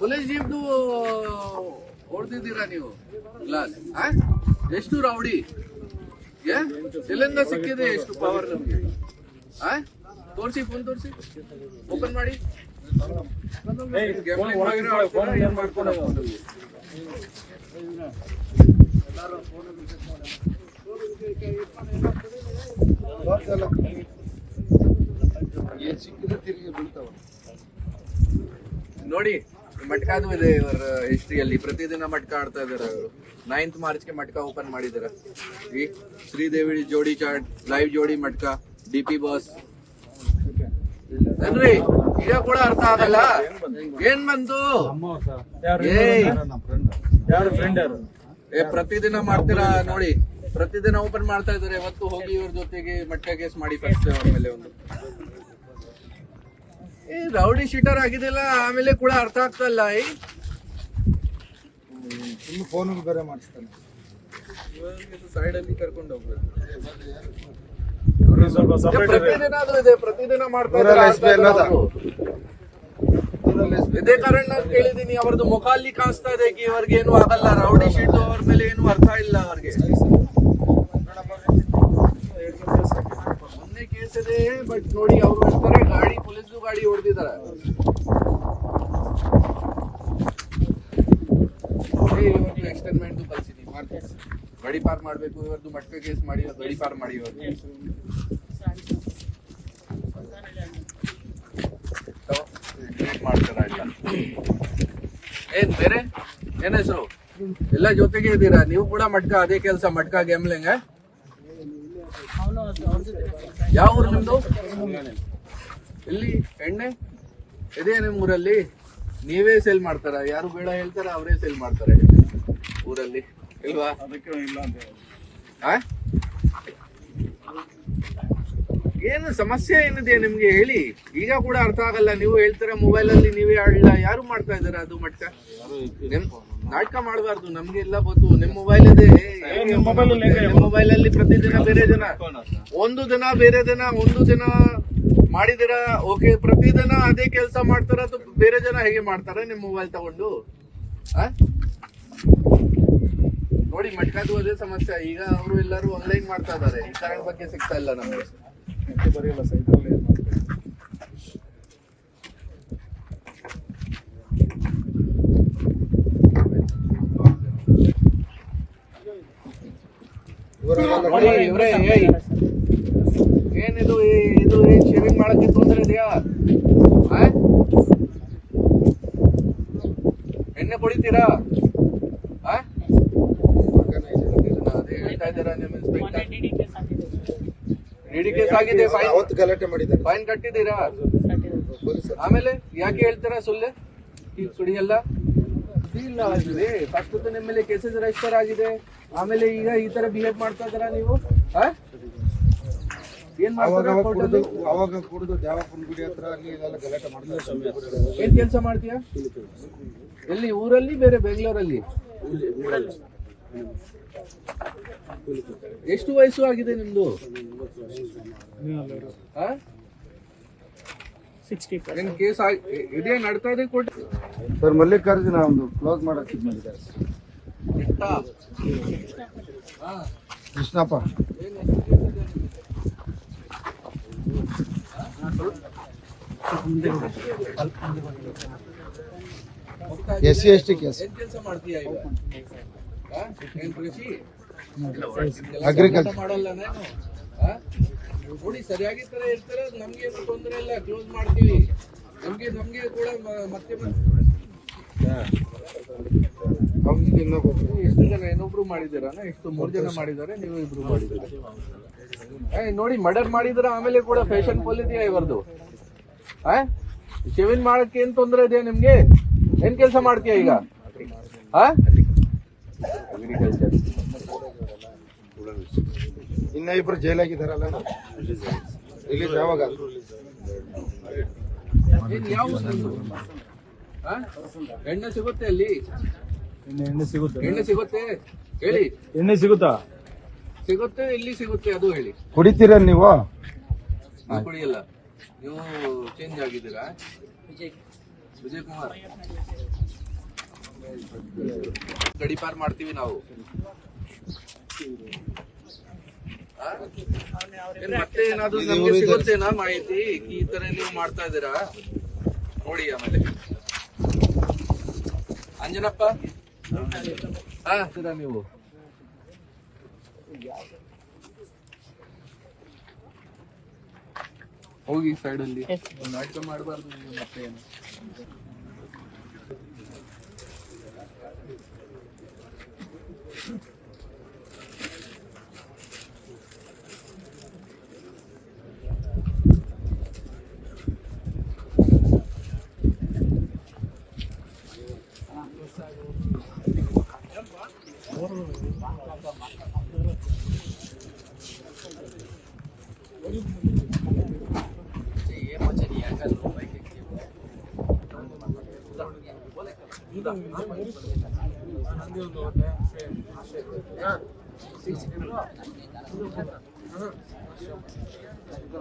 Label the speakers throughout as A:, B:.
A: Police ಜೀಪ್ದು ಹೊಡೆದಿದ್ದೀರಾ ನೀವು? Glass? ಎಷ್ಟು rowdy? ಎಲ್ಲಿಂದ ಸಿಕ್ಕಿದೆ ಎಷ್ಟು ಪವರ್ ನಮಗೆ? ಆ? ತೋರ್ಸಿ ಫೋನ್ ತೋರಿಸಿ. ಓಪನ್ ಮಾಡಿ. Gambling ವಗೇರೆ ಆಡ್ತೀರಾ? ಏನ್ ಮಾಡ್ತೀರಾ phone ಅಲ್ಲಿ?
B: ತಿರುಗಿ ಬೀಳ್ತಾವ
A: ನೋಡಿ ಮಟ್ಕಾದು ಇದೆ ಇವರ ಹಿಸ್ಟ್ರಿಯಲ್ಲಿ ಪ್ರತಿದಿನ ಮಟ್ಕ ಆಡ್ತಾ ಇದಾರೆ ಅವರು. ನೈನ್ತ್ ಮಾರ್ಚ್ಗೆ ಮಟ್ಕ ಓಪನ್ ಮಾಡಿದಾರೆ ಈ ಶ್ರೀದೇವಿ ಜೋಡಿ ಚಾಟ್ ಲೈವ್ ಜೋಡಿ ಮಟ್ಕ ಡಿ ಪಿ ಬಾಸ್ ಅನ್ರಿ ಈಗ ಕೂಡ ಅರ್ಥ ಆಗಲ್ಲ? ಏನ್ ಬಂತು? ಏ ಪ್ರತಿದಿನ ಮಾಡ್ತೀರಾ ನೋಡಿ. ಪ್ರತಿದಿನ ಓಪನ್ ಮಾಡ್ತಾ ಇದಾರೆ ಇವತ್ತು ಹೋಗಿ ಇವ್ರ ಜೊತೆಗೆ ಮಟ್ಕ ಕೇಸ್ ಮಾಡಿ ಫಸ್ಟ್ ಆಮೇಲೆ ಒಂದು. ಏ ರೌಡಿ ಶೀಟರ್ ಆಗಿದಿಲ್ಲ ಆಮೇಲೆ ಕೂಡ ಅರ್ಥ ಆಗ್ತಾ ಇಲ್ಲ ಏ.
B: ಇನ್ನು ಫೋನ್ ಬೇರೆ ಮಾಡಿಸ್ತಾನೆ.
A: ಸೈಡ್ ಅಲ್ಲಿ ಕರ್ಕೊಂಡು ಹೋಗ್ಬೇಕು.
C: ಅವ್ರಿಗೆ ಸ್ವಲ್ಪ ಸಪರೇಟ್
A: ಪ್ರತಿದಿನ ಅದು ಇದೆ ಪ್ರತಿದಿನ ಮಾಡ್ತಾ ಇದ್ದಾರೆ,
B: SB ಎಲ್ಲದ?
A: ಆಡ್ತಾ ಇದೇ ಕಾರಣ ನಾನು ಕೇಳಿದೀನಿ ಅವ್ರದ್ದು ಮುಖ ಅಲ್ಲಿ ಕಾಣಿಸ್ತಾ ಇದೆ ಇವರಿಗೆ ಏನು ಆಗಲ್ಲ ರೌಡಿ ಶೀಟ್ ಅವ್ರ ಮೇಲೆ ಏನು ಅರ್ಥ ಇಲ್ಲ ಅವ್ರಿಗೆ ಮೊನ್ನೆ ಕೇಸ್ ಇದೆ ಬಟ್ ನೋಡಿ ಅವ್ರು ಹೇಳ್ತಾರೆ ಗಾಡಿ ಪೊಲೀಸ್ ಗಾಡಿ ಹೊಡೆದಿದ್ದಾರೆ ಇವತ್ತು ಎಕ್ಸ್ಟೆನ್ಮೆಂಟ್ ಕಳ್ಸಿದೀನಿ ಮಾಡ್ತೀನಿ ಗಡಿ ಪಾರ್ ಮಾಡ್ಬೇಕು ಇವತ್ತು ಮಟ್ಕ ಕೇಸ್ ಮಾಡಿ ಗಡಿ ಪಾರ್ ಮಾಡಿ ಇವತ್ತು ಡಿಲೀಟ್ ಮಾಡ್ತಾರ ಇಲ್ಲ? ಏನ್, ಬೇರೆ? ಏನ್ ಹೆಸರು? ಎಲ್ಲ ಜೊತೆಗೆ ಇದ್ದೀರಾ? ನೀವು ಕೂಡ ಮಟ್ಕ, ಅದೇ ಕೆಲಸ ಮಟ್ಕ ಗ್ಯಾಮ್ಲಿಂಗ್ ಯಾವ ಊರು ನಿಮ್ದು? ಇಲ್ಲಿ ಎಣ್ಣೆ? ಇದೇ ನಿಮ್ಮೂರಲ್ಲಿ ನೀವೇ ಸೇಲ್ ಮಾಡ್ತಾರ? ಯಾರು ಬೇಡ ಹೇಳ್ತಾರ, ಅವರೇ ಸೇಲ್ ಮಾಡ್ತಾರೆ ಊರಲ್ಲಿ. ಇಲ್ವಾ?
C: ಅದಕ್ಕೆ ಇಲ್ಲ ಅಂತ?
A: ಏನು ಸಮಸ್ಯೆ ಏನಿದೆ ನಿಮ್ಗೆ ಹೇಳಿ? ಈಗ ಕೂಡ ಅರ್ಥ ಆಗಲ್ಲ. ನೀವು ಹೇಳ್ತೀರಾ ಮೊಬೈಲ್ ಅಲ್ಲಿ ನೀವೇ ಆಡಲ್ಲ ಯಾರು ಮಾಡ್ತಾ ಇದಾರ ಅದು ಮಟ್ಟ ನಿಮ್ ನಾಟಕ ಮಾಡಬಾರ್ದು. ನಮ್ಗೆ ಎಲ್ಲ ಗೊತ್ತು. ನಿಮ್ ಮೊಬೈಲ್ ಇದೆ ಮೊಬೈಲ್ ಅಲ್ಲಿ ಪ್ರತಿದಿನ ಬೇರೆ ದಿನ ಒಂದು ದಿನ ಬೇರೆ ದಿನ ಒಂದು ದಿನ ಮಾಡಿದಿರ? ಓಕೆ ಪ್ರತಿದಿನ ಅದೇ ಕೆಲಸ ಮಾಡ್ತಾರ? ಬೇರೆ ಜನ ಹೇಗೆ ಮಾಡ್ತಾರ ನಿಮ್ ಮೊಬೈಲ್ ತಗೊಂಡು? ಆ? ನೋಡಿ ಮಟ್ಕಾದು ಅದೇ ಸಮಸ್ಯೆ. ಈಗ ಅವರು ಎಲ್ಲರೂ ಆನ್ಲೈನ್ ಮಾಡ್ತಾ ಇದಾರೆ ಈ ಕಾರಣ ಬಗ್ಗೆ ಸಿಗ್ತಾ ಇಲ್ಲ ನಮ್ಗೆ.
C: ಬರೆಯಲ್ಲ
A: ಏಯ್ ಏನಿದು ಇದು ಏನ್ ಶೇವಿಂಗ್ ಮಾಡಕ್ಕೆ ತೊಂದರೆ ಇದೆಯಾ? ಎಣ್ಣೆ ಕುಡಿತೀರಾ ಆ? ಇದನ್ನ ಅದೇ ಹೇಳ್ತಾ ಇದ್ದೀರಾ ನಿಮ್ ಇನ್ಸ್ಪೆಕ್ಟರ್ ಡಿ ಕೇಸ್ ಆಗಿದೆ
B: ಅವತ್ತು ಗಲಾಟೆ ಮಾಡಿದ್ದಾರೆ?
A: ಫೈನ್ ಕಟ್ಟಿದ್ದೀರಾ? ಆಮೇಲೆ ಯಾಕೆ ಹೇಳ್ತೀರಾ ಸುಳ್ಳೆ? ಈ ಎಲ್ಲ? ಇಲ್ಲ ಆಗಿದೆ. ಫಸ್ಟ್ ನಿಮ್ಮ ಮೇಲೆ ಕೇಸಸ್ ರಿಜಿಸ್ಟರ್ ಆಗಿದೆ. ಆಮೇಲೆ ಈಗ ಈ ತರ ಬಿಹೇವ್ ಮಾಡ್ತಾ ಇದ್ದೀರಾ ನೀವು? ಆ? ಏನ್ ಮಾಡ್ತೀರಾ
B: ಅವಾಗ ಕುಡಿದು ಗುಡಿ ಹತ್ರ ಅಲ್ಲಿ ಗಲಾಟೆ
A: ಏನ್ ಕೆಲಸ ಮಾಡ್ತೀಯಾ? ಎಲ್ಲಿ ಊರಲ್ಲಿ ಬೇರೆ ಬೆಂಗಳೂರಲ್ಲಿ? ಎಷ್ಟು ವಯಸ್ಸು ಆಗಿದೆ ನಿಮ್ದು? ಕೇಸ್ ಇದೇ ನಡ್ತಾ ಇದೆ ಕೊಡಿ
B: ಸರ್ ಮಲ್ಲಿಕಾರ್ಜುನ ಒಂದು ಕ್ಲೋಸ್ ಮಾಡಕ್ಕೆ ಇದು ಮಾಡಿದ್ದಾರೆ. Krishnappa. S C S T case.
A: ಕೆಲಸ ಮಾಡ್ತೀಯ ಕೃಷಿ ಮಾಡಲ್ಲ ನಾನು? ನೋಡಿ, ಸರಿಯಾಗಿ ತರ ಇರ್ತಾರೆ ನಮ್ಗೆ ಏನು ತೊಂದರೆ ಇಲ್ಲ ಕ್ಲೋಸ್ ಮಾಡ್ತೀವಿ. ನಮ್ಗೆ ನಮ್ಗೆ ಕೂಡ ಮತ್ತೆ ಎಷ್ಟು ಜನ ಇನ್ನೊಬ್ರು ಮಾಡಿದ್ದೀರಾ? ಎಷ್ಟು ಮೂರ್ ಜನ ಮಾಡಿದ್ದಾರೆ, ನೀವು ಇಬ್ರು ಮಾಡಿದ್ದೀರಾ? ನೋಡಿ ಮರ್ಡರ್ ಮಾಡಿದ್ರ ಆಮೇಲೆ ಕೂಡ ಫ್ಯಾಷನ್ ಇದೆಯಾ ಇವರದು? ಆ? ಶೇವಿಂಗ್ ಮಾಡಕ್ಕೆ ಏನ್ ತೊಂದರೆ ಇದೆಯಾ ನಿಮ್ಗೆ? ಏನ್ ಕೆಲಸ ಮಾಡ್ತೀಯ ಈಗ? ಆ? ಅಗ್ರಿಕಲ್ಚರ್
B: ಇನ್ನ ಇಬ್ರು ಜೈಲಾಗಿದ್ದಾರಲ್ಲ? ರಿಲೀಸ್ ಯಾವಾಗ?
A: ಎಣ್ಣೆ ಸಿಗುತ್ತೆ ಅಲ್ಲಿ.
C: ಎಣ್ಣೆ ಸಿಗುತ್ತೆ?
A: ಎಣ್ಣೆ ಸಿಗುತ್ತೆ? ಹೇಳಿ.
C: ಎಣ್ಣೆ ಸಿಗುತ್ತಾ?
A: ಸಿಗುತ್ತೆ ಇಲ್ಲಿ ಸಿಗುತ್ತೆ ಅದು ಹೇಳಿ.
B: ಕುಡಿತೀರ ನೀವು?
A: ನೀವು ಕುಡಿಯಲ್ಲ. ನೀವು ಚೇಂಜ್ ಆಗಿದ್ದೀರಾ? ವಿಜಯ್ ಕುಮಾರ್. ಗಡಿಪಾರ್ ಮಾಡ್ತೀವಿ ನಾವು. ಮತ್ತೆ ಏನಾದ್ರೂ ನಮ್ಗೆ ಸಿಗುತ್ತೇನಾ ಮಾಹಿತಿ? ಈ ತರ ನೀವು ಮಾಡ್ತಾ ಇದ್ದೀರಾ? ನೋಡಿ ಆಮೇಲೆ. ಅಂಜನಪ್ಪ? ಹಾ ನೀವು? ಹೋಗಿ ಸೈಡ್ ಅಲ್ಲಿ. ನಾಟಕ ಮಾಡಬಾರ್ದು ಮತ್ತೆ ಮತ್ತೆ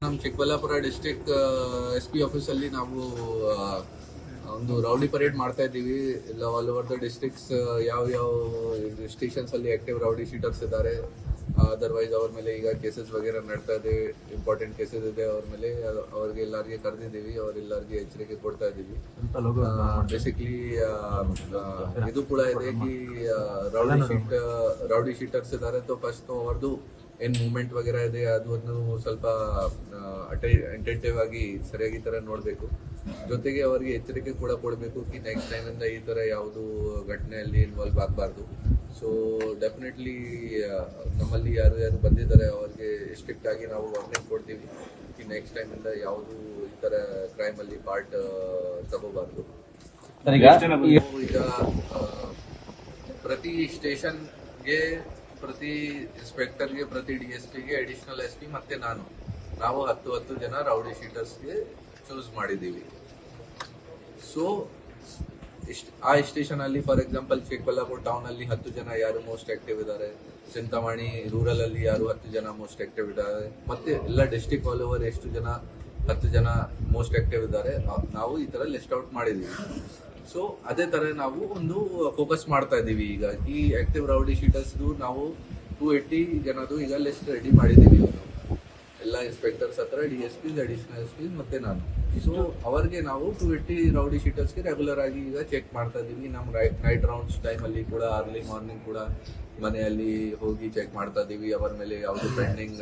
A: ನಮ್ಮ ಚಿಕ್ಕಬಳ್ಳಾಪುರ ಡಿಸ್ಟಿಕ್ ಎಸ್ ಪಿ ಆಫೀಸಲ್ಲಿ ನಾವು ಒಂದು ರೌಡಿ ಪರೇಡ್ ಮಾಡ್ತಾ ಇದ್ದೀವಿ. ಎಲ್ಲ ಆಲ್ ಓವರ್ ದ ಡಿಸ್ಟಿಕ್ಸ್ ಯಾವ ಯಾವ ಸ್ಟೇಷನ್ಸ್ ಅಲ್ಲಿ ಆಕ್ಟಿವ್ ರೌಡಿ ಶೀಟರ್ಸ್ ಇದ್ದಾರೆ. ಅದರ್ವೈಸ್ ಅವ್ರ ಮೇಲೆ ಈಗ ಕೇಸಸ್ ವಗೇರಾ ನಡ್ತಾ ಇದೆ ಇಂಪಾರ್ಟೆಂಟ್ ಕೇಸಸ್ ಇದೆ ಅವ್ರ ಮೇಲೆ. ಅವ್ರಿಗೆ ಎಲ್ಲರಿಗೆ ಕರೆದಿದ್ದೀವಿ ಅವ್ರೆಲ್ಲರಿಗೆ ಎಚ್ಚರಿಕೆ ಕೊಡ್ತಾ ಇದ್ದೀವಿ. ಬೇಸಿಕ್ಲಿ ಇದು ಕೂಡ ಇದೆ ಕಿ ರೌಡಿ ಶೀಟ್ ರೌಡಿ ಶೀಟರ್ಸ್ ಇದಾರೆ. तो ಫಸ್ಟ್ ಅವ್ರದ್ದು ಏನ್ ಮೂವ್ಮೆಂಟ್ ವಗೇರಾ ಇದೆ ಅದನ್ನು ಸ್ವಲ್ಪ ಅಟೆಂಟಿವ್ ಆಗಿ ಸರಿಯಾಗಿ ತರ ನೋಡ್ಬೇಕು. ಜೊತೆಗೆ ಅವರಿಗೆ ಎಚ್ಚರಿಕೆ ಕೂಡ ಕೊಡಬೇಕು ಕಿ ನೆಕ್ಸ್ಟ್ ಟೈಮ್ ಇಂದ ಈ ತರ ಯಾವುದು ಘಟನೆಯಲ್ಲಿ ಇನ್ವಾಲ್ವ್ ಆಗಬಾರ್ದು. ಸೊ ಡೆಫಿನೆಟ್ಲಿ ನಮ್ಮಲ್ಲಿ ಯಾರು ಯಾರು ಬಂದಿದ್ದಾರೆ ಅವ್ರಿಗೆ ಸ್ಟ್ರಿಕ್ಟ್ ಆಗಿ ನಾವು ವಾರ್ನಿಂಗ್ ಕೊಡ್ತೀವಿ. ಈ ನೆಕ್ಸ್ಟ್ ಟೈಮ್ ಇಂದ ಯಾವುದು ಈ ತರ ಕ್ರೈಮ್ ಅಲ್ಲಿ ಪಾರ್ಟ್ ತಗೋಬಾರ್ದು.
D: ಈಗ
A: ಆ, ಪ್ರತಿ ಸ್ಟೇಷನ್ಗೆ ಪ್ರತಿ ಇನ್ಸ್ಪೆಕ್ಟರ್ಗೆ ಪ್ರತಿ ಡಿ ಎಸ್ ಪಿಗೆ ಅಡಿಷನಲ್ ಎಸ್ ಪಿ ಮತ್ತೆ ನಾನು. ನಾವು ಹತ್ತು ಹತ್ತು ಜನ ರೌಡಿ ಶೀಟರ್ಸ್ಗೆ ಚೂಸ್ ಮಾಡಿದ್ದೀವಿ. ಸೊ ಆ ಸ್ಟೇಷನ್ ಅಲ್ಲಿ ಫಾರ್ ಎಕ್ಸಾಂಪಲ್ ಚಿಕ್ಕಬಳ್ಳಾಪುರ ಟೌನ್ ಅಲ್ಲಿ ಹತ್ತು ಜನ ಯಾರು ಮೋಸ್ಟ್ ಆಕ್ಟಿವ್ ಇದ್ದಾರೆ. ಚಿಂತಾಮಣಿ ರೂರಲ್ ಅಲ್ಲಿ ಯಾರು ಹತ್ತು ಜನ ಮೋಸ್ಟ್ ಆಕ್ಟಿವ್ ಇದ್ದಾರೆ. ಮತ್ತೆ ಎಲ್ಲ ಡಿಸ್ಟಿಕ್ ಆಲ್ ಓವರ್ ಎಷ್ಟು ಜನ, ಹತ್ತು ಜನ ಮೋಸ್ಟ್ ಆಕ್ಟಿವ್ ಇದ್ದಾರೆ. ನಾವು ಈ ತರ ಲಿಸ್ಟ್ ಔಟ್ ಮಾಡಿದೀವಿ. ಸೊ ಅದೇ ತರ ನಾವು ಒಂದು ಫೋಕಸ್ ಮಾಡ್ತಾ ಇದೀವಿ ಈಗ. ಈ ಆಕ್ಟಿವ್ ರೌಡಿ ಶೀಟರ್ಸ್ ನಾವು ಟೂ ಏಯ್ಟಿ ಜನದು ಈಗ ಲಿಸ್ಟ್ ರೆಡಿ ಮಾಡಿದೀವಿ. ಇನ್ಸ್ಪೆಕ್ಟರ್ಸ್ ಹತ್ರ D S P additional S P ಮತ್ತೆ ನಾನು. ಸೊ ಅವರಿಗೆ ನಾವು ಟು ವಿಟಿ ರೌಡಿ ಶೀಟರ್ಸ್ಗೆ ರೆಗ್ಯುಲರ್ ಆಗಿ ಈಗ ಚೆಕ್ ಮಾಡ್ತಾ ಇದ್ದೀವಿ. ನಮ್ಮ ನೈಟ್ ರೌಂಡ್ಸ್ ಟೈಮಲ್ಲಿ ಕೂಡ ಅರ್ಲಿ ಮಾರ್ನಿಂಗ್ ಕೂಡ ಮನೆಯಲ್ಲಿ ಹೋಗಿ ಚೆಕ್ ಮಾಡ್ತಾ ಇದ್ದೀವಿ. ಅವರ ಮೇಲೆ ಯಾವುದು ಪೆಂಡಿಂಗ್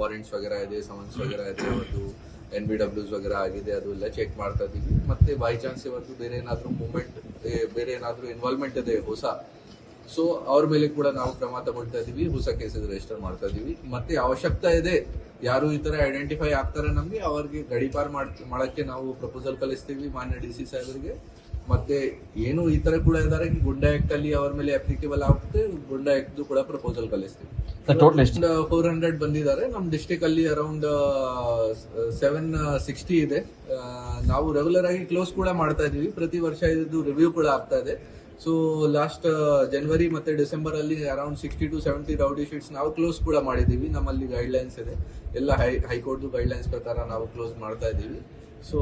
A: ವಾರೆಂಟ್ಸ್ ವಗೈರಾ ಇದೆ ಸಮನ್ಸ್ ವಗೈರಾ ಇದೆ, ಒಂದು ಎನ್ ಬಿ ಡಬ್ಲ್ಯೂಸ್ ವಗೈರಾ ಆಗಿದೆ, ಅದು ಎಲ್ಲ ಚೆಕ್ ಮಾಡ್ತಾ ಇದ್ದೀವಿ. ಮತ್ತೆ ಬೈ ಚಾನ್ಸ್ ಇವತ್ತು ಬೇರೆ ಏನಾದರೂ ಮೂಮೆಂಟ್ ಬೇರೆ ಏನಾದರೂ ಇನ್ವಾಲ್ವ್ಮೆಂಟ್ ಇದೆ, ಹೊಸ ಸೊ ಅವ್ರ ಮೇಲೆ ಕೂಡ ನಾವು ಕ್ರಮ ತಗೊಳ್ತಾ ಇದೀವಿ ಹೊಸ ಕೇಸಸ್ ರಿಜಿಸ್ಟರ್ ಮಾಡ್ತಾ ಇದೀವಿ ಮತ್ತೆ ಅವಶ್ಯಕತೆ ಇದೆ. ಯಾರು ಈ ತರ ಐಡೆಂಟಿಫೈ ಆಗ್ತಾರೆ ನಮ್ಗೆ ಅವ್ರಿಗೆ ಗಡಿಪಾರ್ ಮಾಡಕ್ಕೆ ನಾವು ಪ್ರಪೋಸಲ್ ಕಳಿಸ್ತೀವಿ ಮಾನ್ಯ ಡಿ ಸಿ ಸಾಹೇಬರಿಗೆ. ಮತ್ತೆ ಏನು ಈ ತರ ಕೂಡ ಇದಾರೆ ಗುಂಡ ಆಕ್ಟ್ ಅಲ್ಲಿ ಅವ್ರ ಮೇಲೆ ಅಪ್ಲಿಕೇಬಲ್ ಆಗುತ್ತೆ. ಗುಂಡಾ ಆಕ್ಟ್ ಕೂಡ ಪ್ರಪೋಸಲ್ ಕಳಿಸ್ತೀವಿ.
D: ಎಷ್ಟು?
A: ಫೋರ್ ಹಂಡ್ರೆಡ್ ಬಂದಿದ್ದಾರೆ. ನಮ್ ಡಿಸ್ಟಿಕ್ ಅಲ್ಲಿ ಅರೌಂಡ್ ಸೆವೆನ್ ಸಿಕ್ಸ್ಟಿ ಇದೆ. ನಾವು ರೆಗ್ಯುಲರ್ ಆಗಿ ಕ್ಲೋಸ್ ಕೂಡ ಮಾಡ್ತಾ ಇದೀವಿ ಪ್ರತಿ ವರ್ಷ ಇದು ರಿವ್ಯೂ ಕೂಡ ಆಗ್ತಾ ಇದೆ. ಸೊ ಲಾಸ್ಟ್ ಜನವರಿ ಮತ್ತೆ ಡಿಸೆಂಬರ್ ಅಲ್ಲಿ around sixty to seventy rowdy sheets ನಾವು ಕ್ಲೋಸ್ ಕೂಡ ಮಾಡಿದೀವಿ ನಮ್ಮಲ್ಲಿ ಗೈಡ್ ಲೈನ್ಸ್ ಇದೆ. ಎಲ್ಲ ಹೈ ಹೈಕೋರ್ಟ್ದು ಗೈಡ್ ಲೈನ್ಸ್ ಪ್ರಕಾರ ನಾವು ಕ್ಲೋಸ್ ಮಾಡ್ತಾ ಇದ್ದೀವಿ. ಸೊ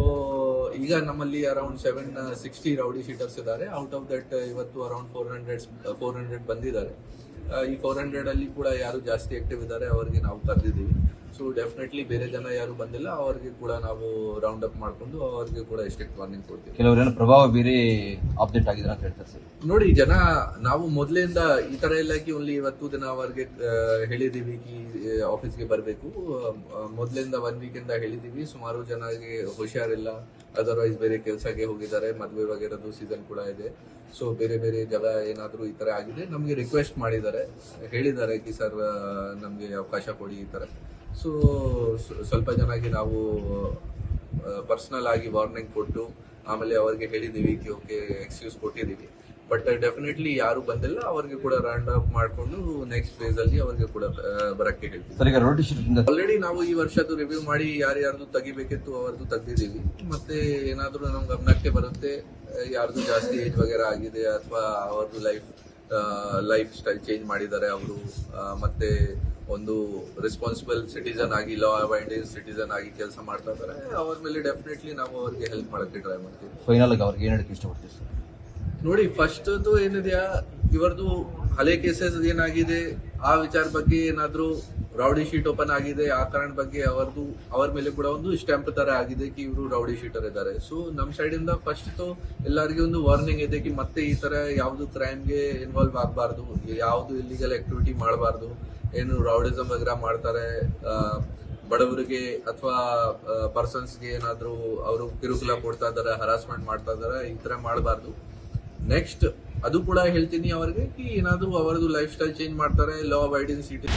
A: ಈಗ ನಮ್ಮಲ್ಲಿ around seven sixty rowdy sheeters ಇದ್ದಾರೆ. ಔಟ್ ಆಫ್ ದಟ್ ಇವತ್ತು around four hundred four hundred ಬಂದಿದ್ದಾರೆ. ಈ ಫೋರ್ ಹಂಡ್ರೆಡ್ ಅಲ್ಲಿ ಕೂಡ ಯಾರು ಜಾಸ್ತಿ ಆಕ್ಟಿವ್ ಇದ್ದಾರೆ, ಅವರಿಗೆ ನಾವು ಕರೆದಿದ್ದೀವಿ ಸೊ ಡೆಫಿನೆಟ್ಲಿ ಬೇರೆ ಜನ ಯಾರು ಬಂದಿಲ್ಲ ಅವರಿಗೆ ಕೂಡ ನಾವು ರೌಂಡ್ ಅಪ್ ಮಾಡ್ಕೊಂಡು ಅವರಿಗೆ ಕೂಡ ಸ್ಟ್ರಿಕ್ಟ್ ವಾರ್ನಿಂಗ್ ಕೊಡ್ತೀವಿ.
D: ಕೆಲವರೇನು ಪ್ರಭಾವ ಬೀರಿ ಆಬ್ಜೆಕ್ಟ್ ಆಗಿದ್ರೆ ಅಂತ ಹೇಳ್ತಾರೆ ಸರ್.
A: ನೋಡಿ ಜನ ನಾವು ಮೊದಲಿಂದ ಈ ತರ ಎಲ್ಲ ಕಿ ಓನ್ಲಿ ಇವತ್ತು ದಿನ ಅವರಿಗೆ ಹೇಳಿದೀವಿ ಕಿ ಆಫೀಸ್ಗೆ ಬರಬೇಕು. ಮೊದಲಿಂದ ಒನ್ ವೀಕ್ ಇಂದ ಹೇಳಿದೀವಿ. ಸುಮಾರು ಜನಗೆ ಹುಷಾರಿಲ್ಲ. ಅದರ್ವೈಸ್ ಬೇರೆ ಕೆಲಸಕ್ಕೆ ಹೋಗಿದ್ದಾರೆ. ಮದುವೆ ವಗೇರದ್ದು ಸೀಸನ್ ಕೂಡ ಇದೆ. ಸೊ ಬೇರೆ ಬೇರೆ ಜಾಗ ಏನಾದರೂ ಈ ತರ ಆಗಿದೆ ನಮಗೆ ರಿಕ್ವೆಸ್ಟ್ ಮಾಡಿದ್ದಾರೆ. ಹೇಳಿದ್ದಾರೆ ಕಿ ಸರ್ ನಮಗೆ ಅವಕಾಶ ಕೊಡಿ ಈ ತರ. ಸೊ ಸ್ವಲ್ಪ ಜನಕ್ಕೆ ನಾವು ಪರ್ಸ್ನಲ್ ಆಗಿ ವಾರ್ನಿಂಗ್ ಕೊಟ್ಟು ಆಮೇಲೆ ಅವರಿಗೆ ಹೇಳಿದ್ದೀವಿ ಓಕೆ ಎಕ್ಸ್ಕ್ಯೂಸ್ ಕೊಟ್ಟಿದ್ದೀವಿ ಬಟ್ ಡೆಫಿನೆಟ್ಲಿ ಯಾರು ಬಂದಿಲ್ಲ ಅವರಿಗೆ ಕೂಡ ರೌಂಡ್ ಅಪ್ ಮಾಡಿಕೊಂಡು ನೆಕ್ಸ್ಟ್ ಫೇಸ್ ಅಲ್ಲಿ ಅವರಿಗೆ ಕೂಡ ಬರಕ್ಕೆ ಹೇಳ್ತೀವಿ. ಆಲ್ರೆಡಿ ನಾವು ಈ ವರ್ಷದ್ದು ರಿವ್ಯೂ ಮಾಡಿ ಯಾರ್ಯಾರ್ದು ತೆಗಿಬೇಕಿತ್ತು ಅವ್ರದ್ದು ತೆಗ್ದಿದ್ದೀವಿ ಮತ್ತೆ ಏನಾದರೂ ನಮ್ಗೆ ಗಮನಕ್ಕೆ ಬರುತ್ತೆ ಯಾರ್ದು ಜಾಸ್ತಿ ಏಜ್ ವಗೇರ ಆಗಿದೆ ಅಥವಾ ಅವ್ರದ್ದು ಲೈಫ್ ಲೈಫ್ ಸ್ಟೈಲ್ ಚೇಂಜ್ ಮಾಡಿದ್ದಾರೆ ಅವರು ಮತ್ತೆ ಒಂದು ರೆಸ್ಪಾನ್ಸಿಬಲ್ ಸಿಟಿಸನ್ ಆಗಿ ಲಾ ಅಬೈಂಡಿಂಗ್ ಸಿಟಿಸನ್ ಆಗಿ ಕೆಲಸ ಮಾಡ್ತಾ ಇದ್ದಾರೆ. ಅವ್ರ ಮೇಲೆ ಡೆಫಿನೆಟ್ಲಿ ನಾವು ಅವ್ರಿಗೆ ಹೆಲ್ಪ್ ಮಾಡೋಕ್ಕೆ ಟ್ರೈ ಮಾಡ್ತೀವಿ.
D: ಫೈನಲ್ ಆಗಿ ಅವ್ರಿಗೆ ಏನಕ್ಕೆ ಹೇಳಕ್ಕೆ ಇಷ್ಟಪಡ್ತೀವಿ ಸರ್
A: ನೋಡಿ ಫಸ್ಟ್ ಏನಿದೆಯಾ? ಇವರದು ಹಳೆ ಕೇಸಸ್ ಏನಾಗಿದೆ? ಆ ವಿಚಾರ ಬಗ್ಗೆ ಏನಾದ್ರೂ ರೌಡಿ ಶೀಟ್ ಓಪನ್ ಆಗಿದೆ, ಆ ಕಾರಣ ಬಗ್ಗೆ ಅವರದು ಅವರ ಮೇಲೆ ಕೂಡ ಒಂದು ಸ್ಟ್ಯಾಂಪ್ ತರ ಆಗಿದೆ ಕಿ ಇವರು ರೌಡಿ ಶೀಟರ್ ಇದ್ದಾರೆ. ಸೊ ನಮ್ ಸೈಡ್ ಇಂದ ಫಸ್ಟ್ ಎಲ್ಲರಿಗೂ ಒಂದು ವಾರ್ನಿಂಗ್ ಇದೆ ಕಿ ಮತ್ತೆ ಈ ತರ ಯಾವ್ದು ಕ್ರೈಮ್ಗೆ ಇನ್ವಾಲ್ವ್ ಆಗಬಾರ್ದು, ಯಾವ್ದು ಇಲ್ಲಿಗಲ್ ಆಕ್ಟಿವಿಟಿ ಮಾಡಬಾರ್ದು, ಏನು ರೌಡಿಸಮ್ ವಗರ ಮಾಡ್ತಾರೆ ಬಡವರಿಗೆ ಅಥವಾ ಪರ್ಸನ್ಸ್ಗೆ ಏನಾದ್ರು ಅವರು ಕಿರುಕುಳ ಕೊಡ್ತಾ ಇದ್ದಾರೆ ಹರಾಸ್ಮೆಂಟ್ ಮಾಡ್ತಾ ಇದಾರೆ ಈ ತರ ಮಾಡಬಾರ್ದು. ನೆಕ್ಸ್ಟ್ ಅದು ಕೂಡ ಹೇಳ್ತೀನಿ ಅವರಿಗೆ ಕಿ ಏನಾದ್ರು ಅವರದು ಲೈಫ್ ಸ್ಟೈಲ್ ಚೇಂಜ್ ಮಾಡ್ತಾರೆ ಲಾ ಅಬೈಡಿಂಗ್ ಸಿಟಿ